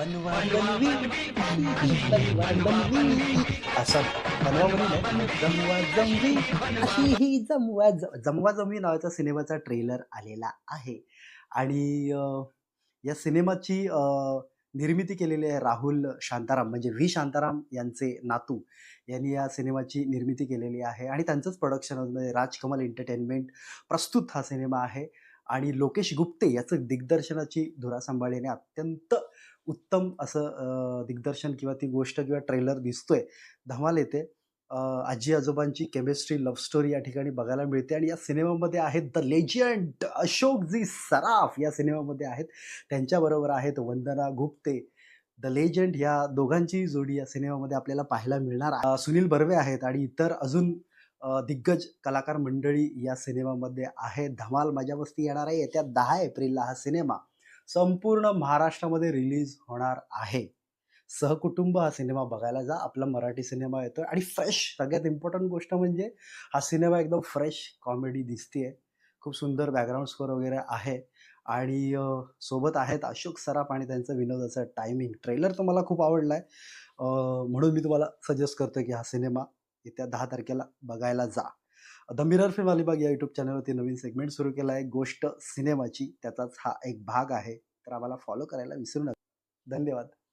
बनवा बनवी बनवा बनवी असं बनवा बनवी नाही जमवा जमवी. अशी ही जमवा जमवा जमवी नावाचा सिनेमाचा ट्रेलर आलेला आहे. आणि या सिनेमाची अं, निर्मिती केलेली आहे राहुल शांताराम म्हणजे व्ही शांताराम यांचे नातू. यांनी या सिनेमाची निर्मिती केलेली आहे. आणि त्यांचंच प्रोडक्शन म्हणजे राजकमल एंटरटेनमेंट प्रस्तुत हा सिनेमा आहे. आणि लोकेश गुप्ते याचं दिग्दर्शनाची धुरा सांभाळल्याने अत्यंत उत्तम असं दिग्दर्शन किंवा ती गोष्ट किंवा ट्रेलर दिसतोय. धमाल येते. आजी आजोबांची केमिस्ट्री लव्ह स्टोरी या ठिकाणी बघायला मिळते आणि या सिनेमामध्ये आहेत द लेजंड अशोक जी सराफ या सिनेमामध्ये आहेत. त्यांच्याबरोबर आहेत वंदना गुप्ते. द लेजंड या दोघांची जोडी या सिनेमामध्ये आपल्याला पाहायला मिळणार सुनील बर्वे आहेत आणि इतर अजून दिग्गज कलाकार मंडळी या सिनेमामध्ये आहे. धमाल माझ्या वस्ती येणार आहे. येत्या दहा एप्रिलला हा सिनेमा संपूर्ण महाराष्ट्रामध्ये रिलीज होणार आहे. सहकुटुंब हा सिनेमा बघायला जा. आपला मराठी सिनेमा येतोय. आणि फ्रेश सगळ्यात इम्पॉर्टंट गोष्ट म्हणजे हा सिनेमा एकदम फ्रेश कॉमेडी दिसतीये. खूप सुंदर बॅकग्राऊंड स्कोर वगैरे आहे. आणि सोबत आहेत अशोक सराफ आणि त्यांचं विनोदाचं टायमिंग ट्रेलर तर मला खूप आवडला आहे म्हणून मी तुम्हाला सजेस्ट करतो की हा सिनेमा येत्या दहा तारखेला बघायला जा. द मिरर फिल्म अलिबाग या यूट्यूब चॅनलवरती नवीन सेगमेंट सुरू केला आहे. गोष्ट सिनेमाची. त्याचाच हा एक भाग आहे. तर आम्हाला फॉलो करायला विसरू नका. धन्यवाद.